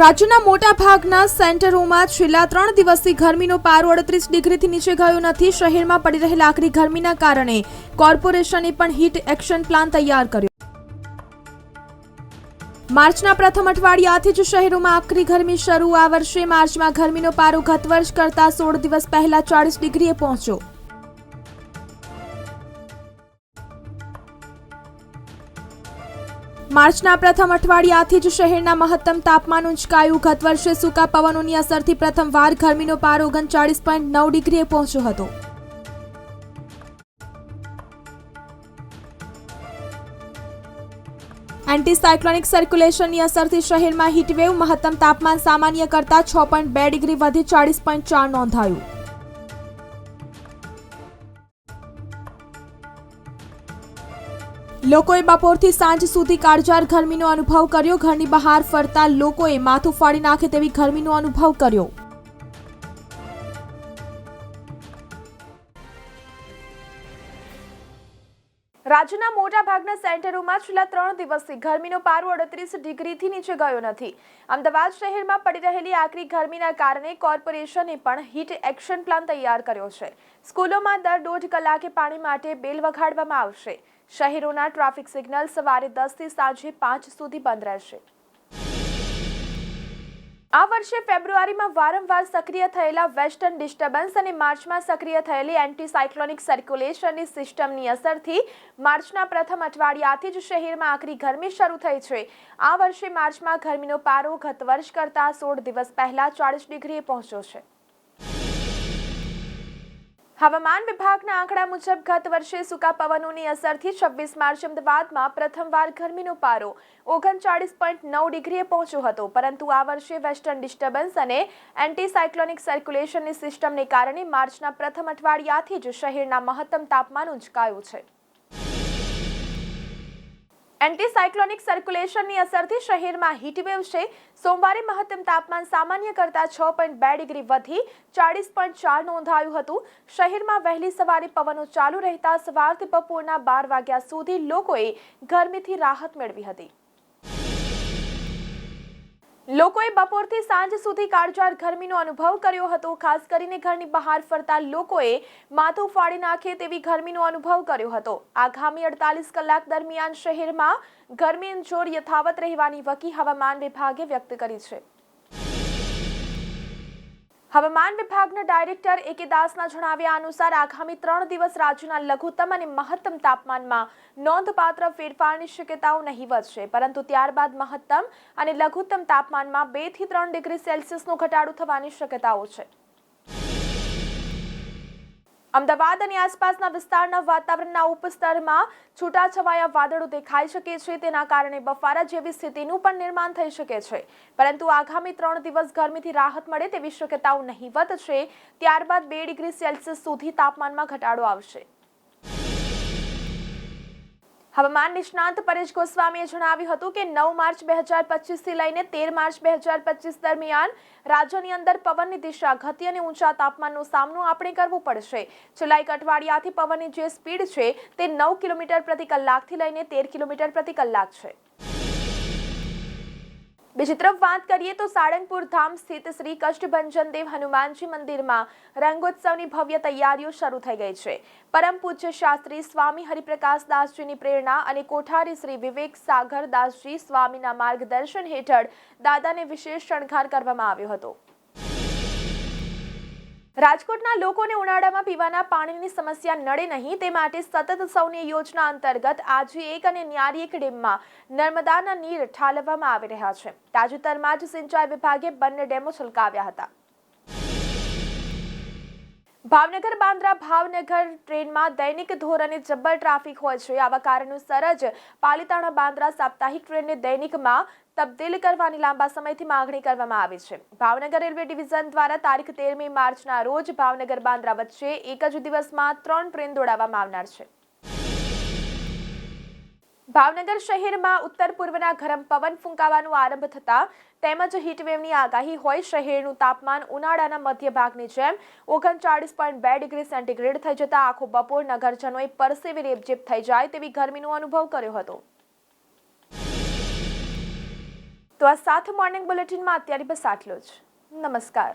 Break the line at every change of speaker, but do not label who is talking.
રાજ્યના મોટા ભાગના સેન્ટરોમાં છેલ્લા ત્રણ દિવસથી ગરમીનો પારો અડત્રીસ ડિગ્રીથી નીચે ગયો નથી. શહેરમાં પડી રહેલા આકરી ગરમીના કારણે કોર્પોરેશને પણ હીટ એક્શન પ્લાન તૈયાર કર્યો. માર્ચના પ્રથમ અઠવાડિયાથી જ શહેરોમાં આકરી ગરમી શરૂ. આ વર્ષે માર્ચમાં ગરમીનો પારો ગત વર્ષ કરતા સોળ દિવસ પહેલા ચાળીસ ડિગ્રીએ પહોંચ્યો. માર્ચના પ્રથમ અઠવાડિયાથી જ શહેરના મહત્તમ તાપમાન ઉંચકાયું. ગત વર્ષે સૂકા પવનોની અસરથી પ્રથમવાર ગરમીનો પાર ઓગણચાળીસ પોઈન્ટ નવ ડિગ્રીએ પહોંચ્યો હતો. એન્ટીસાયક્લોનિક સર્ક્યુલેશનની અસરથી શહેરમાં હીટવેવ મહત્તમ તાપમાન સામાન્ય કરતાં છ પોઈન્ટ બે ડિગ્રી વધી ચાળીસ પોઈન્ટ ચાર નોંધાયું. લોકોએ બપોરથી સાંજ સુધી કાળઝાળ ગરમીનો અનુભવ કર્યો. ઘરની બહાર ફરતા લોકોએ માથું ફાડી નાખે તેવી ગરમીનો અનુભવ કર્યો. રાજ્યના મોટા ભાગના સેન્ટરોમાં છેલ્લા ત્રણ દિવસથી ગરમીનો પારો અડત્રીસ ડિગ્રીથી નીચે ગયો નથી. અમદાવાદ શહેરમાં પડી રહેલી આકરી ગરમીના કારણે કોર્પોરેશને પણ હીટ એક્શન પ્લાન તૈયાર કર્યો છે. સ્કૂલોમાં દર દોઢ કલાકે પાણી માટે બેલ વગાડવામાં આવશે. શહેરોના ટ્રાફિક સિગ્નલ સવારે દસથી સાંજે પાંચ સુધી બંધ રહેશે. આ વર્ષે ફેબ્રુઆરીમાં વારંવાર સક્રિય થયેલા વેસ્ટર્ન ડિસ્ટર્બન્સ અને માર્ચમાં સક્રિય થયેલી એન્ટી સાયક્લોનિક સર્ક્યુલેશનની સિસ્ટમની અસરથી માર્ચના પ્રથમ અઠવાડિયાથી જ શહેરમાં આકરી ગરમી શરૂ થઈ છે. આ વર્ષે માર્ચમાં ગરમીનો પારો ગત વર્ષ કરતાં સોળ દિવસ પહેલા ચાળીસ ડિગ્રીએ પહોંચ્યો છે. હવામાન વિભાગના આંકડા મુજબ ગત વર્ષે સૂકા પવનોની અસરથી છવ્વીસ માર્ચ અમદાવાદમાં પ્રથમવાર ગરમીનો પારો ઓગણચાળીસ પોઈન્ટ નવ ડિગ્રીએ પહોંચ્યો હતો. પરંતુ આ વર્ષે વેસ્ટર્ન ડિસ્ટર્બન્સ અને એન્ટીસાયક્લોનિક સર્ક્યુલેશનની સિસ્ટમને કારણે માર્ચના પ્રથમ અઠવાડિયાથી જ શહેરના મહત્તમ તાપમાન ઉંચકાયું છે. એન્ટી સાયક્લોનિક સર્ક્યુલેશનની અસરથી શહેરમાં હીટવેવ છે. સોમવારે મહત્તમ તાપમાન સામાન્ય કરતાં છ પોઈન્ટ બે ડિગ્રી વધી ચાળીસ પોઈન્ટ ચાર નોંધાયું હતું. શહેરમાં વહેલી સવારે પવનો ચાલુ રહેતા સવારથી બપોરના બાર વાગ્યા સુધી લોકોએ ગરમીથી રાહત મેળવી હતી. લોકોએ બપોરથી સાંજ સુધી કાળઝાળ ગરમીનો અનુભવ કર્યો હતો. ખાસ કરીને ઘરની બહાર ફરતા લોકોએ માથું ફાડી નાખે તેવી ગરમીનો અનુભવ કર્યો હતો. આગામી અડતાલીસ કલાક દરમિયાન શહેરમાં ગરમીનું જોર યથાવત રહેવાની વકી હવામાન વિભાગે વ્યક્ત કરી છે. હવામાન વિભાગના ડાયરેક્ટર એ કે દાસના જણાવ્યા અનુસાર આગામી ત્રણ દિવસ રાજ્યના લઘુત્તમ અને મહત્તમ તાપમાનમાં નોંધપાત્ર ફેરફારની શક્યતાઓ નહીવત છે પરંતુ ત્યારબાદ મહત્તમ અને લઘુત્તમ તાપમાનમાં બેથી ત્રણ ડિગ્રી સેલ્સિયસનો ઘટાડો થવાની શક્યતાઓ છે. અમદાવાદ અને આસપાસના વિસ્તારના વાતાવરણના ઉપસ્તરમાં છૂટાછવાયા વાદળો દેખાઈ શકે છે. તેના કારણે બફારા જેવી સ્થિતિનું પણ નિર્માણ થઈ શકે છે. પરંતુ આગામી ત્રણ દિવસ ગરમીથી રાહત મળે તેવી શક્યતાઓ નહીવત છે. ત્યારબાદ બે ડિગ્રી સેલ્સિયસ સુધી તાપમાનમાં ઘટાડો આવશે. હવામાન નિષ્ણાંત પરેશ ગોસ્વામીએ જણાવ્યું હતું કે નવ માર્ચ બે હજાર પચીસથી લઈને તેર માર્ચ બે હજાર પચીસ દરમિયાન રાજ્યની અંદર પવનની દિશા ગતિ અને ઊંચા તાપમાનનો સામનો આપણે કરવો પડશે. છેલ્લા એક અઠવાડિયાથી પવનની જે સ્પીડ છે તે નવ કિલોમીટર પ્રતિ કલાકથી લઈને તેર કિલોમીટર પ્રતિ કલાક છે. બીજી તરફ વાત કરીએ તો સાળંગપુર ધામ સ્થિત શ્રી કષ્ટભંજન દેવ હનુમાનજી મંદિરમાં રંગોત્સવની ભવ્ય તૈયારીઓ શરૂ થઈ ગઈ છે. પરમ પૂજ્ય શાસ્ત્રી સ્વામી હરિપ્રકાશ દાસજીની પ્રેરણા અને કોઠારી શ્રી વિવેક સાગર દાસજી સ્વામીના માર્ગદર્શન હેઠળ દાદાને વિશેષ શણગાર કરવામાં આવ્યો હતો. રાજકોટના લોકોને ઉનાળામાં પીવાના પાણીની સમસ્યા નડે નહીં, તે માટે સતત સૌની યોજના અંતર્ગત આજે એક અને ન્યારી એક ડેમમાં નર્મદાના નીર ઠાલવવામાં આવી રહ્યા છે. તાજેતરમાં જ સિંચાઈ વિભાગે બંને ડેમો છલકાવ્યા હતા. ભાવનગર બાંદ્રા ભાવનગર ટ્રેનમાં દૈનિક ધોરણે જબ્બર ટ્રાફિક હોય છે. આવા કારણોસર જ પાલિતાણા બાંદ્રા સાપ્તાહિક ટ્રેનને દૈનિકમાં તબદીલ કરવાની લાંબા સમયથી માંગણી કરવામાં આવી છે. ભાવનગર રેલવે ડિવિઝન દ્વારા તારીખ તેરમી માર્ચના રોજ ભાવનગર બાંદ્રા વચ્ચે એક જ દિવસમાં ત્રણ ટ્રેન દોડાવવામાં આવનાર છે. ભાવનગર શહેરમાં ઉત્તર પૂર્વના ગરમ પવન ફૂંકાવાનો આરંભ થતા તેમજ હીટવેવની આગાહી હોય શહેરનું તાપમાન ઉનાળાના મધ્ય ભાગની જેમ ઓગણચાળીસ પોઈન્ટ બે ડિગ્રી સેન્ટીગ્રેડ થઈ જતાં આખો બપોર નગરજનોએ પરસેવી રેબઝેબ થઈ જાય તેવી ગરમીનો અનુભવ કર્યો હતો. તો આ સાથે મોર્નિંગ બુલેટિનમાં અત્યારે બસ આટલો જ. નમસ્કાર.